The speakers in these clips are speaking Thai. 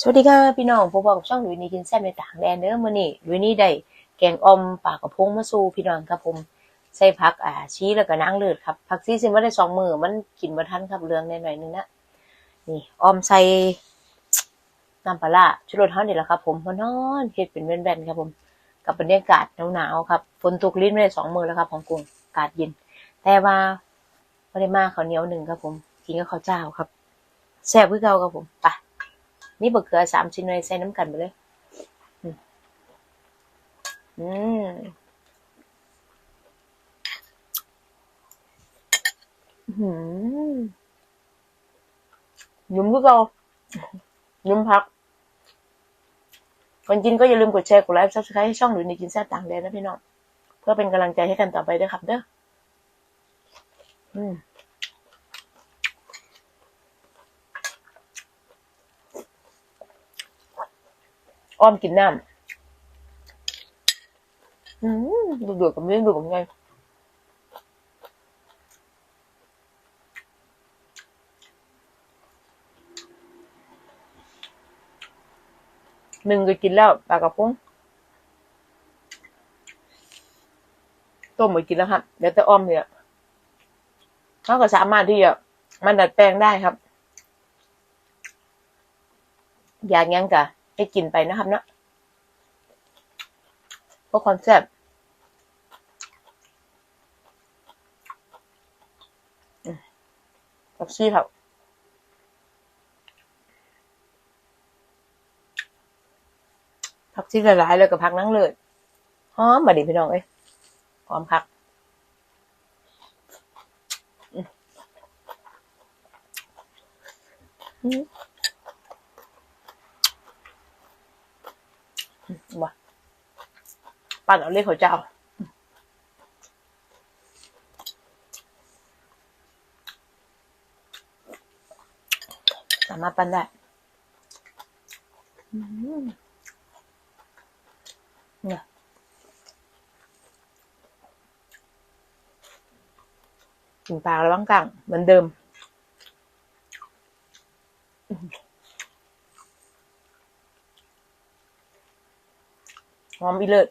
สวัสดีค่ะพี่น้องพบกับช่องลุยนี่กินแซ่บในต่างแดนเด้อมื้อนี้ลุยนี่ได้แกงอ่อมปลากระพงมาสู่พี่น้องครับผมใส่ผักอ่าชี้แล้วก็นางเลือดครับผักซีซิมาได้สองมือมันกินบ่ทันครับเรื่องหน่อยนึงนะนี่อ่อมใส่น้ำปลาร้าชูรสเฮานี่แหละครับ ผมพอนอนเฮ็ดเป็นแว่นๆครับ ผม กับบรรยากาศหนาวๆครับฝนตกลิ้นไม่ได้สองมือแล้วครับของกรุงอากาศเย็นแต่ว่าบ่ได้มาข้าวเหนียวหนึ่งครับ ผมกินกับข้าวเจ้าครับแซ่บคือเก่าครับผมไป นี่บะเขือสามชิ้นเลยใส่น้ำกันไปเลย อืมอืมอืมยุ่มก็เรายุ่มพักก่อนกินก็อย่าลืมกดแชร์ กดไลค์ซับสไครต์ให้ช่องหรือในกินแซ่บต่างแดนนะพี่น้อง เพื่อเป็นกำลังใจให้กันต่อไปด้วยครับเด้อ อืม อ้อมกินน้ำอืมดูดูกับเรื่ดูกับไงหนึ่งก็กินแล้วปลากระพงต้มไปกินแล้วครับ เดี๋ยวแต่อ้อมเนี่ยเขาก็สามารถที่จะมันดัดแปลงได้ครับ อยากยังกะ ให้กินไปนะครับเนาะเพราะความแซ่บกับซี่ครับผักชีหลายเลยกับผักนั่งเลยหอมมาดิพี่น้องเอ้ยหอมคักอืมอืม บ่ปั่นเอาเลขเขาเจ้าสามารถปั่นได้อืมเนี่ยกินปลาแล้วบ้างกังเหมือนเดิม หอมอีเลิศ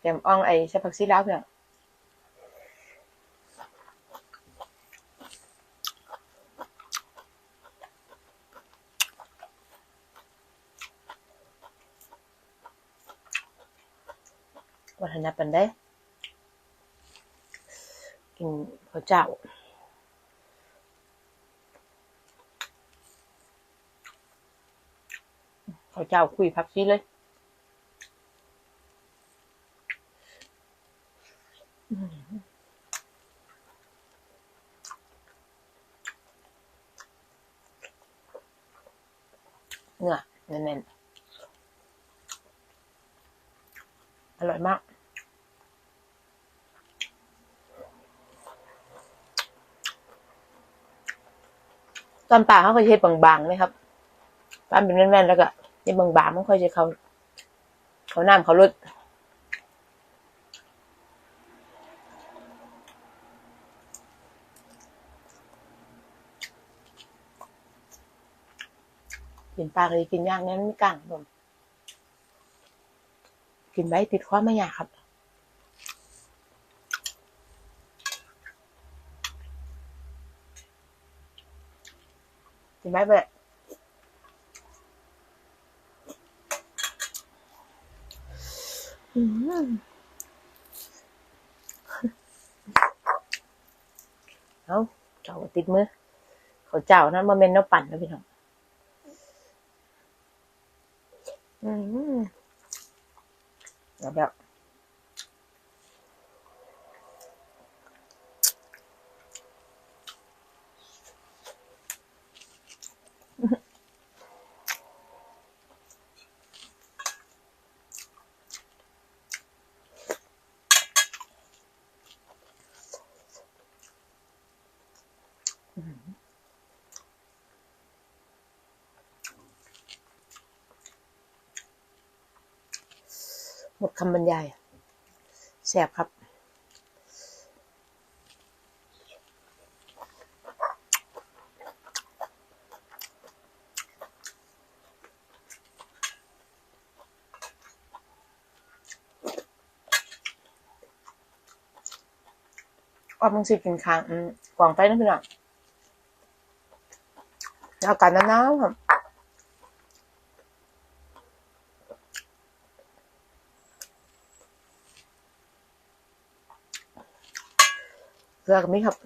แกมอ่องไอใช้ผักซีลาวเพื่อนวัฒนปันได้กินข้าวเจ้า ขาเจ้าคุยผักชีเลยเนื้อแน่นๆ อร่อยมาก ตอนป่าเขาก็จะเฮ็ดบางๆไหมครับป้านเป็นแน่นๆ แล้วก็ เฮ็ดบางๆมันค่อยจะเขา เขาน้ำเขาลดกินปลาเลยกินยากนั้นไม่กลางผมกินไว้ติดความไม่ยากครับกินไว้ไปลยอืม เอาเจ้าติดมือเขาเจ้านั้นมาเมนเนาปั่นนะพี่น้องอืมแบบ หมดคำบรรยายแสบครับออกมึงสิกินค้างกวางไปนะพี่น้องอากาศหนาวๆครับ ลือกับมิครับ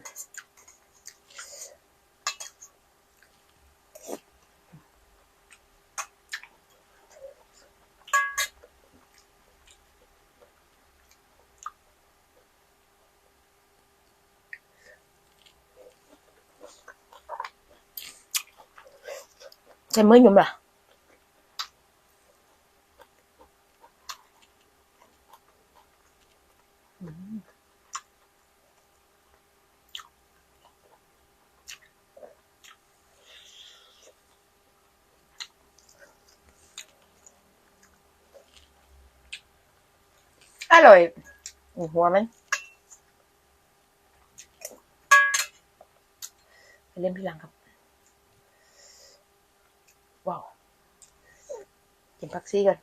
ใส่มือหยุ่มล่ะ อร่อยหัวมันไปเล่นพี่หลังครับ ว้าวกินพักซี่กัน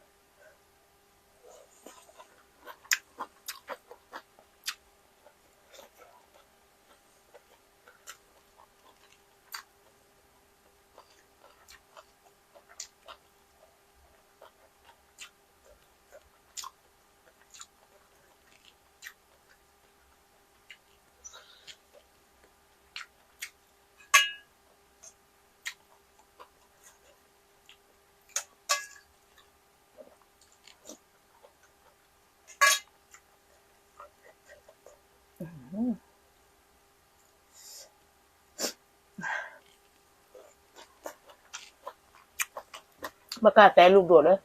มากล้าแต่ลูกโดดเลย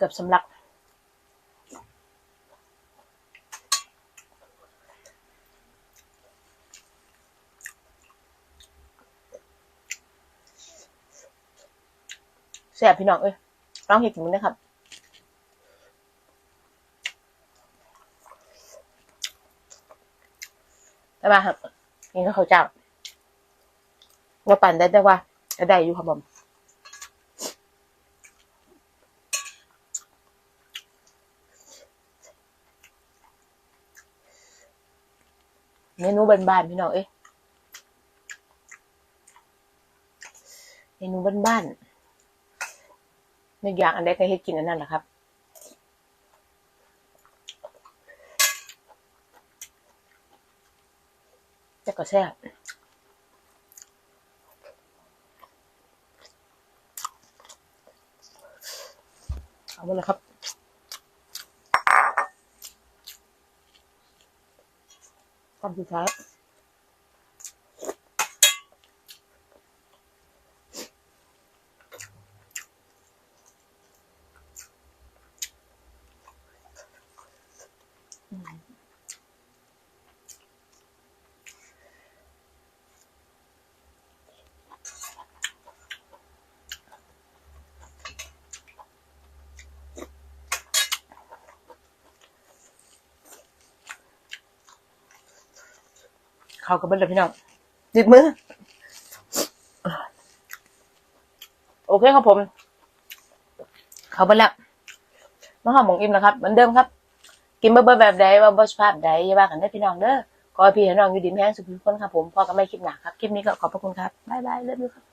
เกือบสำลักแซ่บพี่น้องเอ้ยลองเห็ดกินมึงนะครับแต่ว่าครับนี่ก็เขาเจ้าเราปั่นได้แต่ว่าได้อยู่ครับผม เมนูบ้านๆพี่น้องเอ้ยเมนูบ้านๆในอย่ากอันใดก็เฮ็ดกินอันนั้นแหละครับแต่ก็แซ่บเอาลยครับ คำสุ เข้ากับเบิ้ลเลยพี่น้องดิดมือ โอเคครับผม เข้าไปแล้วมาหอมหมองอิ่มนะครับเหมือนเดิมครับ กินเบอร์เบอร์แบบใดว่าบสภาพใดอย่าว่ากันได้พี่น้องเด้อขอให้พี่ให้น้องอยู่ดีแห้งสุขทุกคนครับผมพอกันไม่คลิปหนาครับ คลิปนี้ก็ขอบพระคุณครับ บ๊ายบายเลิฟยูครับ